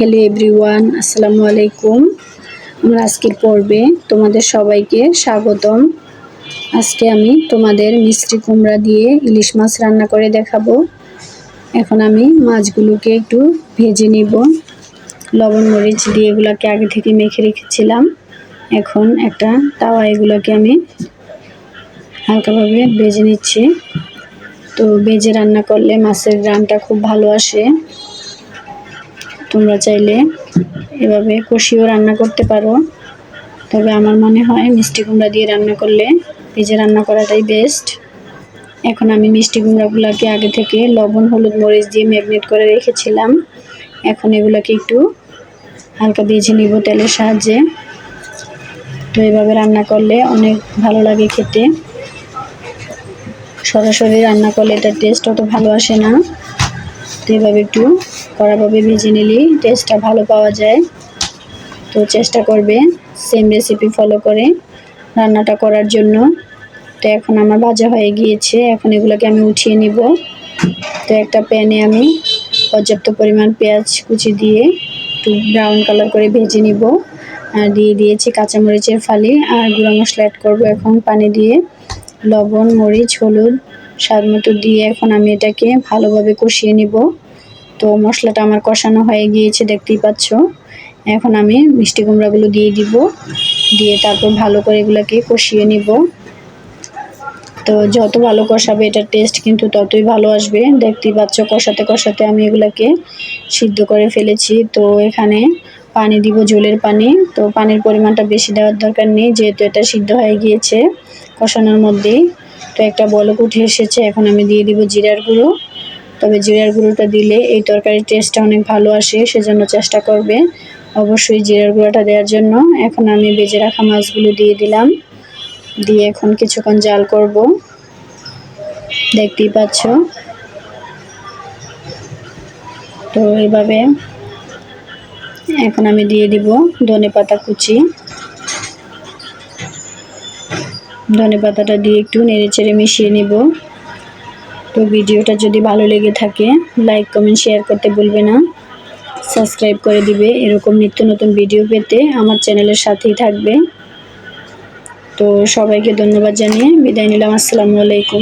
Hello everyone আসসালামু আলাইকুম আমার আজকের পর্বে তোমাদের সবাইকে স্বাগতম। আজকে আমি তোমাদের মিষ্টি কুমড়া দিয়ে ইলিশ মাছ রান্না করে দেখাবো। এখন আমি মাছগুলোকে একটু ভেজে নিব। লবণ, মরিচ দিয়ে এগুলোকে আগে থেকে মেখে রেখেছিলাম। এখন একটা তাওয়া এগুলোকে আমি হালকাভাবে ভেজে নিচ্ছি। তো ভেজে রান্না করলে মাছের গ্রামটা খুব ভালো আসে। তোমরা চাইলে এভাবে কষিও রান্না করতে পারো। তবে আমার মনে হয় মিষ্টি কুমড়া দিয়ে রান্না করলে ভেজে রান্না করাটাই বেস্ট এখন আমি মিষ্টি কুমড়াগুলোকে আগে থেকে লবণ, হলুদ, মরিচ দিয়ে ম্যাগনেট করে রেখেছিলাম। এখন এগুলোকে একটু হালকা ভেজে নিব তেলের সাহায্যে। তো এভাবে রান্না করলে অনেক ভালো লাগে খেতে। সরাসরি রান্না করলে এটার টেস্ট অত ভালো আসে না। তো এভাবে একটু কড়াভাবে ভেজে নিলেই টেস্টটা ভালো পাওয়া যায়। তো চেষ্টা করবে সেম রেসিপি ফলো করে রান্নাটা করার জন্য। তো এখন আমার ভাজা হয়ে গিয়েছে, এখন এগুলোকে আমি উঠিয়ে নিব। তো একটা প্যানে আমি পর্যাপ্ত পরিমাণ পেঁয়াজ কুচি দিয়ে একটু ব্রাউন কালার করে ভেজে নিব। আর দিয়ে দিয়েছি কাঁচামরিচের ফালি। আর গুঁড়ো মশলা অ্যাড করব এখন পানি দিয়ে। লবণ, মরিচ, হলুদ স্বাদ মতো দিয়ে এখন আমি এটাকে ভালোভাবে কষিয়ে নিব। তো মশলাটা আমার কষানো হয়ে গিয়েছে, দেখতেই পাচ্ছ। এখন আমি মিষ্টি কুমড়াগুলো দিয়ে দিব, দিয়ে তারপর ভালো করে এগুলোকে কষিয়ে নিব। তো যত ভালো কষাবে এটার টেস্ট কিন্তু ততই ভালো আসবে। দেখতেই পাচ্ছ, কষাতে কষাতে আমি এগুলাকে সিদ্ধ করে ফেলেছি। তো এখানে পানি দিব জলের পানি। তো পানির পরিমাণটা বেশি দেওয়ার দরকার নেই, যেহেতু এটা সিদ্ধ হয়ে গিয়েছে কষানোর মধ্যেই। তো একটা বলক উঠে এসেছে, এখন আমি দিয়ে দিব জিরার গুঁড়ো। তবে জিরার গুঁড়োটা দিলে এই তরকারির টেস্টটা অনেক ভালো আসে, সেজন্য চেষ্টা করবে অবশ্যই জিরার গুঁড়োটা দেওয়ার জন্য। এখন আমি বেজে রাখা মাছগুলো দিয়ে দিলাম, দিয়ে এখন কিছুক্ষণ জাল করব। দেখতেই পাচ্ছ? তো এইভাবে এখন আমি দিয়ে দিব ধনে পাতা কুচি। ধনে পাতাটা দিয়ে একটু নেড়ে চেড়ে মিশিয়ে নেব। তো ভিডিওটা যদি ভালো লেগে থাকে, লাইক, কমেন্ট, শেয়ার করতে বলবে না। সাবস্ক্রাইব করে দিবে, এরকম নিত্য নতুন ভিডিও পেতে আমার চ্যানেলের সাথেই থাকবে। তো সবাইকে ধন্যবাদ জানিয়ে বিদায় নিলাম, আসসালামু আলাইকুম।